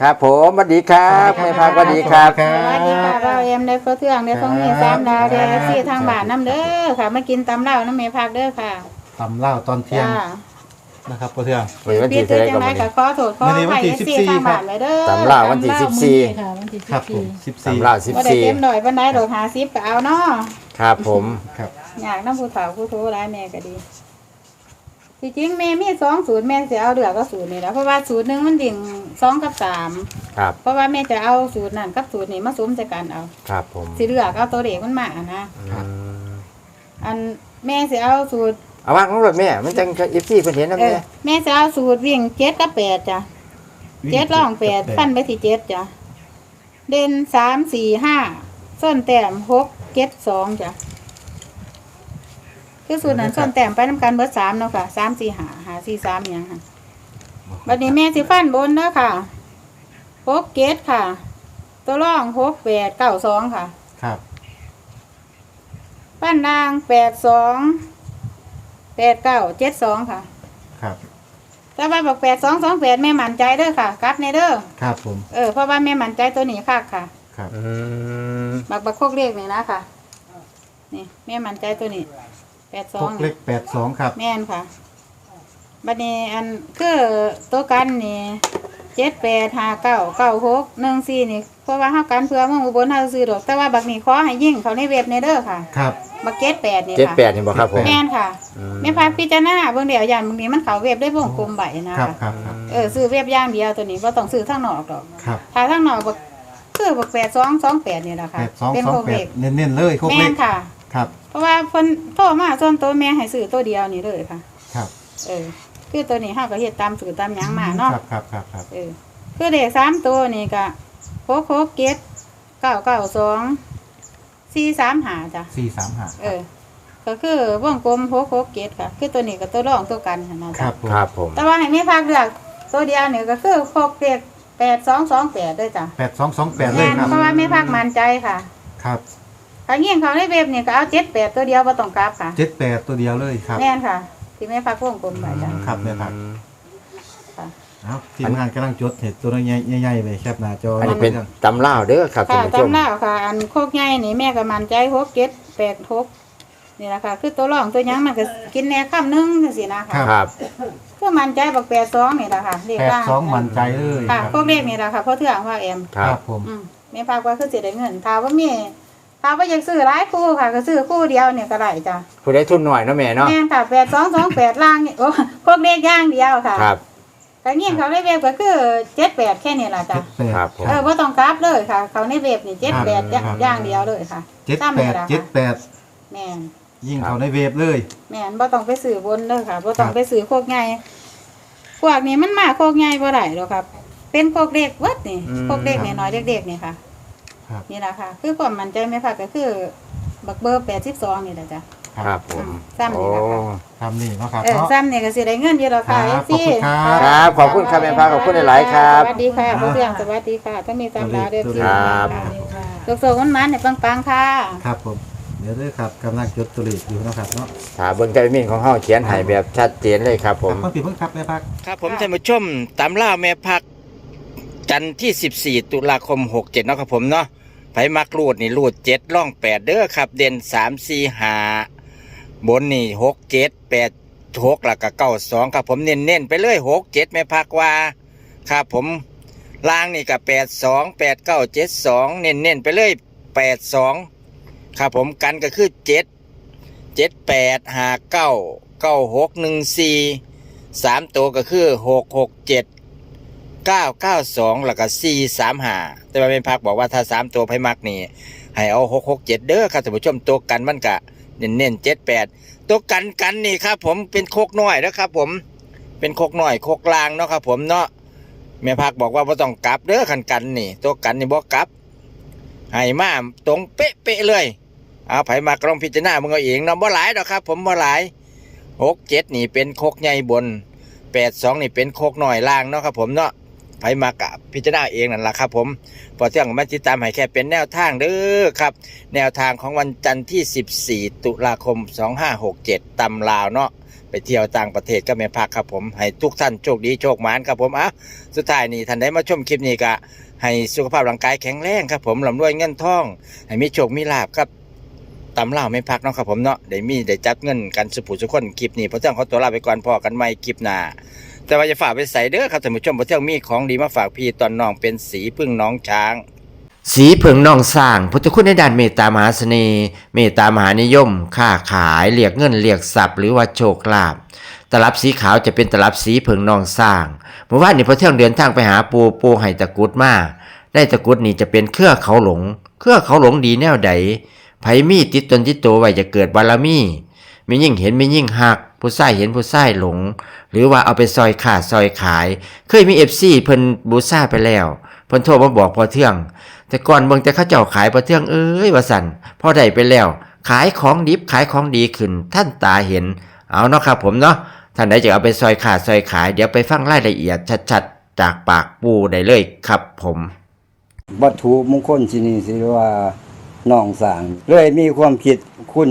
ครับผมสวัสดีครับแม่พักสวัสดีครับครัสวัสดีค่ะเราเอ็มได้เพื่อเทืองได้ฟองมีสามดาวเด้อที่ทางบ้านน้ำเด้อค่ะมากินตำเหล้าน้ำเมพักเด้อค่ะตำเหล้าตอนเที่ยงจ้านะครับพ่อเทือง วันวันพี่ที่ตื้เท่าอไหรจัก็งไรวันนี้ ก็ขอโทษขอวันนี้อวันภัยที่ที่14ทางบ้านเลยเด้อตำเหล้าวันที่ตำเห14ค่ะวันที่ครับผมสิบสาสี่มล่าสิบบ่ได้สี่เต็มหน่อยบันไดดอกหาซิบก็เอาเนาะครับผมครับอยากน้ำผู้เฒ่าผู้โทร้ายแม่ก็ดี ที่จริงแม่มีสองสูตรแม่จะเอาเดือก็สูตรนี่แหละเพราะว่าสูตรหนึ่งมันดิ่งสองกับสามครับเพราะว่าแม่จะเอาสูตรนั่นกับสูตรนี้มาซุ้มใส่กันเอาครับผมสิเลือกเอาตัวเด็กมันมาอะนะอืมอันแม่สิเอาสูตรเอาว่างของรถแม่ มันจังเอฟซีเพิ่นเห็นนะเอแม่อแม่จะเอาสูตรวิ่งเจ็ดกับแปดจ้ะเจ็ดล่องแปดฟันไปที่เจ็ดจ้ะเด่นสามสี่ห้าส้นแต้มหกเจ็ดสองจ้ะ คือสูตรนั้นส้นแต้มไปน้ำกันเบิดสามเนาะค่ะสามสี่หาหาสี่สามอหย่างค่ะวันนี้แม่สิฟันบนเนาะค่ะหกเจ็ดค่ะ ตัวร่องหกแปดเก้าสองค่ะ ครับ ฟันนางแปดสองแปดเก้าเจ็ดสองค่ะ ครับ แต่ว่าบอกแปดสองสองแปดแม่มั่นใจเด้อค่ะกลับในเด้อครับผม เออเพราะว่าแม่มั่นใจตัวนี้ค่ะค่ะ ครับ อืมบักบักโคกเลขนี่นะค่ะ นี่แม่มั่นใจตัวนี้ แปดสพอกงเล็กแปดสองครับ แม่นค่ะบัดนี้อันคือตัวกันนี่เจ็ดแปดห้าเก้าเก้าหกหนึ่งสี่นี่เพราะว่าเฮากันเพื่อเมืองอุบลเฮาซื้อดอก แต่ว่าบักนี้ขอให้ยิ่งเขาในเว็บในเด้อค่ะ ครับ บักเจ็ดแปดนี่เจ็ดค่ะแปดนี่บอกครับผม แม่นค่ะอืม แม่พาพิจารณาเบิ่งเดียวอย่างบางทีมันเขาเว็บได้วงกลมใบนะครับคะครับครับเออซื้อเว็บอย่างเดียวตัวนี้ว่าต้องซื้อทั้งนอกดอกครับถ้าทั้งนอกบักคือบักแปดสองสองแปดนี่แหละค่ะแปดสองเป็นสองโคแปเวดกเน้นๆเลยโคกแม่เล็กนค่ะ ครับ เพราะว่าเพิ่นโทรมาส่วนตัวแม่ให้ซื้อตัวเดียวนี่เลยค่ะ ครับ เออ คือตัวนี้เฮาก็เฮ็ดตามสูตรตามหยังมาเนาะ ครับครับครับครับเออ คือเด็กสามตัวนี่ก็โคกโคกเก็ดเก้าเก้าสองสี่สามหาจ้ะ สี่สามห้าเออ ก็คือวงกลมโคกโคกเก็ดค่ะ คือตัวนี้กับตัวรองตัวกันค่ะนะครัจ๊ะบผมครับผมแต่ว่าให้แม่พักเลือกตัวเดียวเนี่ยก็คือโคกเก็ดแปดสองสองแปดด้วยจ้ะแปดสองสองแปดเลยครับ เพราะว่าแม่พักมั่นใจค่ะ ครับ ถ้าเงี้ยงเขาในเว็บเนี่ยก็เอาเจ็ดแปดตัวเดียวบ่ต้องกลับค่ะ เจ็ดแปดตัวเดียวเลยครับแน่นค่ะ ที่แม่พักวงกลมไปจ้ะครับแม่พักอืมค่ะ เอาทีมงานกำลังจดเห็ดตัวใหญ่ๆไปแคบหน้าจออันนี้อัเป็นตำเล่าวเด้อครับท่าค่ะนผู้ชม จำเล่าค่ะ อันโคกใหญ่นี่แม่ก็มั่นใจหกเจ็ดแปดหกนี่แหละค่ะ คือตัวรองตัวหยังมันก็กินแหน่ข้ามนึงจังซี่นะครัค่ะบครับ คือมั่นใจบักแปดสองนี่แหละค่ะเรียกแปดว่าสองมั่นใจเลยค่ะครับพวกเลขนี่แหละค่ะเพราะเถื่องว่าแอม ครับผม อืมแม่พักว่าคือสิได้เงินถ้าว่ามี ถ้าว่าอยากซื้อหลายคู่ค่ะ ก็ซื้อคู่เดียวเนี่ยก็ได้จ้ะผู้ได้ทุนหน่อยเนาะแม่เนาะแม่นค่ะแปดสองสองแปดล่างนี่โอ้พวกเลขย่างเดียวค่ะครับ แต่เงี้ยเขาในเว็บก็คือเจ็ดแปดแค่นี้แหละจ้ะเจ็ดแปด ครับผม เออว่าต้องกราฟเลยค่ะ เขาในเว็บนี่เจ็ดแปดครับ ย่างเดียวเลยค่ะเจ็ดซ้ำแปนี่ดล่ะเจ็ดค่ะแปดแม่นยิงเขาในเวฟเลย แม่นบ่ต้องไปซื้อบนเลยค่ะบ่ต้องครับไปซื้อโคกใหญ่พวกนี้มันมาโคกใหญ่บ่ได้หรอกครับ เป็นโคกเด็กวัดนี่อืม โคกเด็กนี่น้อยเด็กๆนี่ค่ะ ครับนี่แหละค่ะ คือความมั่นใจไหมค่ะก็คือ บักเบอร์82นี่แหละจ้ะครับผมซ้ำนี่แหละค่ะทำนี่เนาะครับเออเนาะ ซ้ำนี่ก็สิได้เงินอยู่แล้วค่ะครับเอฟซีขอบคุณครับ ครับขอบคุณครับแม่พักขอบคุณหลายๆครับสวัสดีค่ะผู้เรื่องสวัสดีค่ะ ถ้ามีตามดาวเด้อพี่ครับสุขๆมันๆเนี่ยปังๆค่ะครับผม เดี๋ยวด้วยครับกำลังจดตัวเลขอยู่เนาะครับเนาะถ้าเบิ่งใจมินของเฮาเขียนให้แบบชัดเจนเลยครับผมครับเพิ่งปีเพิ่งครับแม่พัก ครับผมท่านผู้ชมตำล่าแม่พัก จันทร์ที่ 14 ตุลาคม 67เนาะครับผมเนาะ ไผมักรูดนี่รูดเจ็ดล่องแปดเด้อครับ เด่นสามสี่หาบนนี่หกเจ็ดแปดหกหลักกับเก้าสองครับผมเน้นเน้นไปเลยหกเจ็ดไม่พักว่าครับผมล่างนี่กับแปดสองแปดเก้าเจ็ดสองเน้นเน้นไปเลยแปดสองครับผมกันก็คือเจ็ดเจ็ดแปดหาเก้าเก้าหกหนึ่งสี่สามตัวก็คือหกหกเจ็ด เก้าเก้าสองแล้วก็สี่สามห้าแต่ว่าเป็นพักบอกว่าถ้าสามตัวไพ่มักนี่ให้เอาหกหกเจ็ดเด้อครับท่านผู้ชมตัวกันมันกะเน้นเน้นเจ็ดแปดตัวกันกันนี่ครับ ผมเป็นโคกน้อยนะครับ ผมเป็นโคกน้อยโคกลางเนาะครับ ผมเนาะแม่พักบอกว่าบ่ต้องกลับเด้อคันกันนี่ ตัวกันนี่บ่กกลับให้มาตรงเป๊ะเป๊ะเลยเอาไผมากลองพิจารณามึงเอาเองเนาะบ่หลายดอกครับ ผมบ่หลายหกเจ็ดนี่เป็นโคกใหญ่บนแปดสองนี่เป็นโคกหน่อยล่างเนาะครับผมเนาะ ไผมากะพิจารณาเองนั่นแหละครับ ผมพอเที่ยงมาติดตามให้แค่เป็นแนวทางเด้อครับ แนวทางของวันจันทร์ที่ 14 ตุลาคม 2567ตำลาวเนาะไปเที่ยวต่างประเทศก็ไม่พักครับผมให้ทุกท่านโชคดีโชคหมานครับผมอะสุดท้ายนี่ท่านได้มาชมคลิปนี้ก็ให้สุขภาพร่างกายแข็งแรงครับผมลำรวยเงินทอง ให้มีโชคมีลาบครับตำเล่าวไม่พักเนาะครับผมเนาะได้มีได้จับเงินกันสุผู้สุคนคลิปนี้พอเที่ยงขอตัวลาไปก่อนพอกันใหม่คลิปหน้า แต่ว่าจะฝากไปใส่เด้อครับท่านผู้ชมพระเที่ยงมีของดีมาฝากพี่ตอนน้องเป็นสีพึ่งน้องช้าง สีเผิงน้องสร้างพุทธคุณในด้านเมตตามหาเสน่ห์เมตตามหานิยม ค้าขายเรียกเงินเรียกทรัพย์หรือว่าโชคลาภตลับสีขาวจะเป็นตลับสีเผิงน้องสร้างเมื่อวานนี้พอเที่ยงเดินทางไปหาปูปูให้ตะกรุดมาได้ตะกรุดนี่จะเป็นเครือเขาหลง เครือเขาหลงดีแนวใดไผมีติดตนติดตัวไว้จะเกิดบารมีมียิ่งเห็นมียิ่งหัก ผู้ใส่เห็นผู้ใส่หลง หรือว่าเอาไปซอยขาดซอยขาย เคยมีเอฟซีเพิ่นบูซ่าไปแล้วเพิ่นโทรมาบอกพอเที่ยงแต่ก่อนเบิ่งแต่เขาเจ้าขายพอเที่ยงเอ้ยว่าสั่นพอได้ไปแล้ว ขายของดิบขายของดีขึ้น ท่านตาเห็น เอาเนาะครับผมเนาะท่านใดจะเอาไปซอยขาดซอยขาย เดี๋ยวไปฟังรายละเอียดชัดๆ จากปากปูได้เลยครับผมวัตถุมงคลที่นี่สิว่าน้องสางเลยมีความคิดคุณ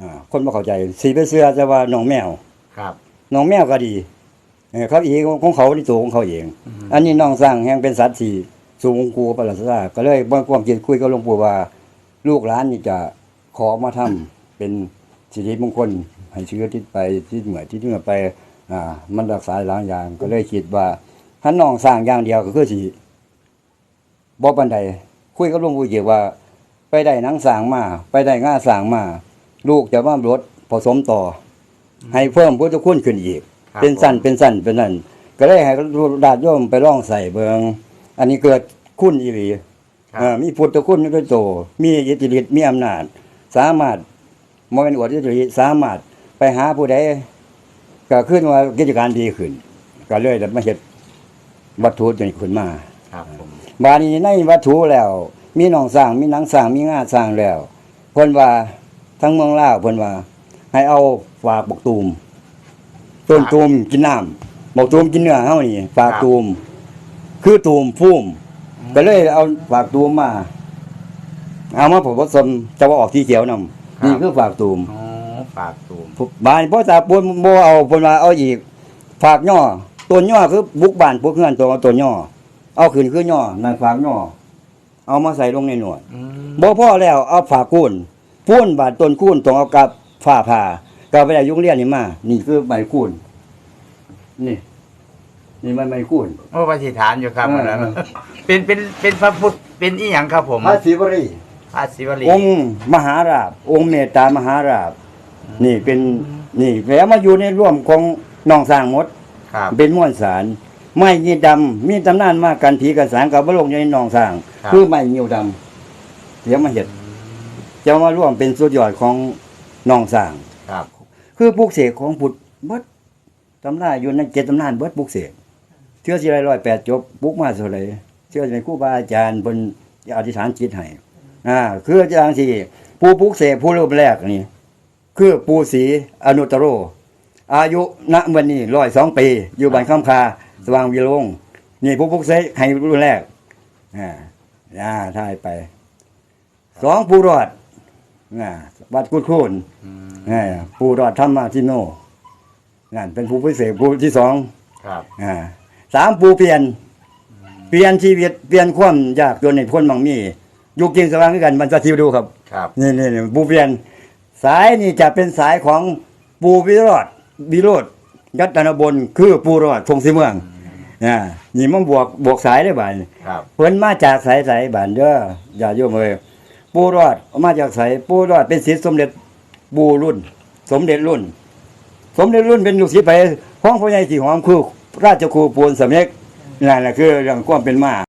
อ่าคนบ่เข้าใจสีไปเสื้อจะว่าน้องแมวครับน้องแมวก็ดีเออเขาอีกของเขาที่ตัวของเขาเอง อันนี้น้องสร้างแห่งเป็นสัตว์ที่สูงกูประหลาดซาก็เลยบ่ความคิดคุยกับหลวงปู่ว่า ลูกหลานนี่จะขอมาทำเป็นสิริมงคลให้เชื้อที่ไปที่เหมือที่เหนือไปอ่า มันรักษาหลายอย่างก็เลยคิดว่าถ้าน้องสร้างอย่างเดียวก็คือสิบ่ปานใดคุยกับหลวงปู่เกี่ยวว่า ไปได้หนังสร้างมา ไปได้ง่าสร้างมา ลูกจะว่ารถผสมต่ออให้เพิ่มพุทธคุณขึ้นอีก ครับเป็นสั้นเป็นสั้นเป็นนั่นก็เลยให้ดาดโยมไปล่องใส่เบิงอันนี้เกิดคุณอีหลีเอ่อมีพุทธคุณด้วยโตมีอิทธิฤทธิ์มีอำนาจ สามารถมเป็นอวดอิทธิฤทธิ์สามารถไปหาผู้ใดก็ขึ้นว่ากิจการดีขึ้น ก็เลยได้มาเฮ็ดวัตถุตัวนี้ขึ้นมา ครับผม บาดนี้ในวัตถุแล้ว มีหนองสร้างมีหนังสร้างมีงาสร้างแล้วเพิ่นว่า ทั้งเมืองลาวเพิ่นว่า ให้เอาฝากบกตูมต้นตูมกินน้ำบกตูมกินเนื้อเฮานี่ฝากตูม คือตูมพุ่มก็เลยเอาฝากตูมมา เอามาผมผสมจะว่าออกที่เขียวนำนี่คือฝากตูมอ๋อปากตูมบานพ่อตาปนบ่เอาเพิ่นว่าเอาอีก ฝากย่อต้นย่อคือบุกบ้านพวกเฮือนตัวต้นย่อเอาขึ้นคือย่อนั่นฝากย่อเอามาใส่ลงในหนวดบ่พอแล้วเอาฝากคูน พูนบาดต้นคูนต้องเอากับฝ้าผ่าก็ไปได้ยุงเรียนนี่มา นี่คือใบคูนนี่ นี่มันใบคูนโอ้ปฏิฐานอยู่ครับเอออันนั้นเป็นเป็นเป็นพระพุทธเป็นอีหยังครับผมพระศิวรีพระศิวลีองค์มหาราบ องค์เมตตามหาราบ นี่เป็นนี่แล้วมาอยู่ในร่วมของน้องสร้างหมด ครับ เป็นม้วนสารไม้ยีดำมีตำนานมากกันผีกันสารกับบลงในหนองสร้าง ครับ คือไม้เหี่ยวดำเดี๋ยวมาเห็ด จะมาร่วมเป็นสุดยอดของหนองสร้าง ครับ คือปลูกเสกของพุทธเบิดตำนานอยู่ในเจ็ดตำนานเบิดปลูกเสกเชื่อสิไรร้อยแปดจบปลูกมาเท่าไหรเชื่อในครูบาอาจารย์บนอธิษฐานจิตให้อ่าคืออาจารย์ที่ผู้ปลูกเสกผู้รูปแรกนี่คือปูศรีอนุตตโร อายุณวันนี้ร้อยสองปี อยู่บ้านข้ามคา สว่างวิโรงนี่ผู้พุกเสกให้รุ่นแรกอ่าอ่าท่ายไปสองผู้รอด อ่าวัดกุดคูนอ่าผู้รอดธรรมาทิโนนั่นเป็นผู้พิเศษผู้ที่สองครับอ่าสามผู้เปลี่ยน เปลี่ยนชีวิตเปลี่ยนความยากจนในพ้นบางมีอยู่กินสว่างด้วยกันมันจะทิวดูครับครับนี่นี่นี่ปูเปลี่ยนสายนี่จะเป็นสายของปูวิโรธวิโรธยัตนบนคือปูรอดพงศรีเมืองอ่านี่มันบวกบวกสายได้บ่ายครับเพิ่นมาจากสายสายบ้านเด้ออย่าโยมเอ้ย ปูรอดมาจากสายปูรอดเป็นศิษย์สมเด็จปูรุ่น สมเด็จรุ่น สมเด็จรุ่นเป็นลูกศิษย์ไปของพ่อใหญ่ที่หอมคือราชครูปูนสำเร็จนั่นแหละคือเรื่องความเป็นมา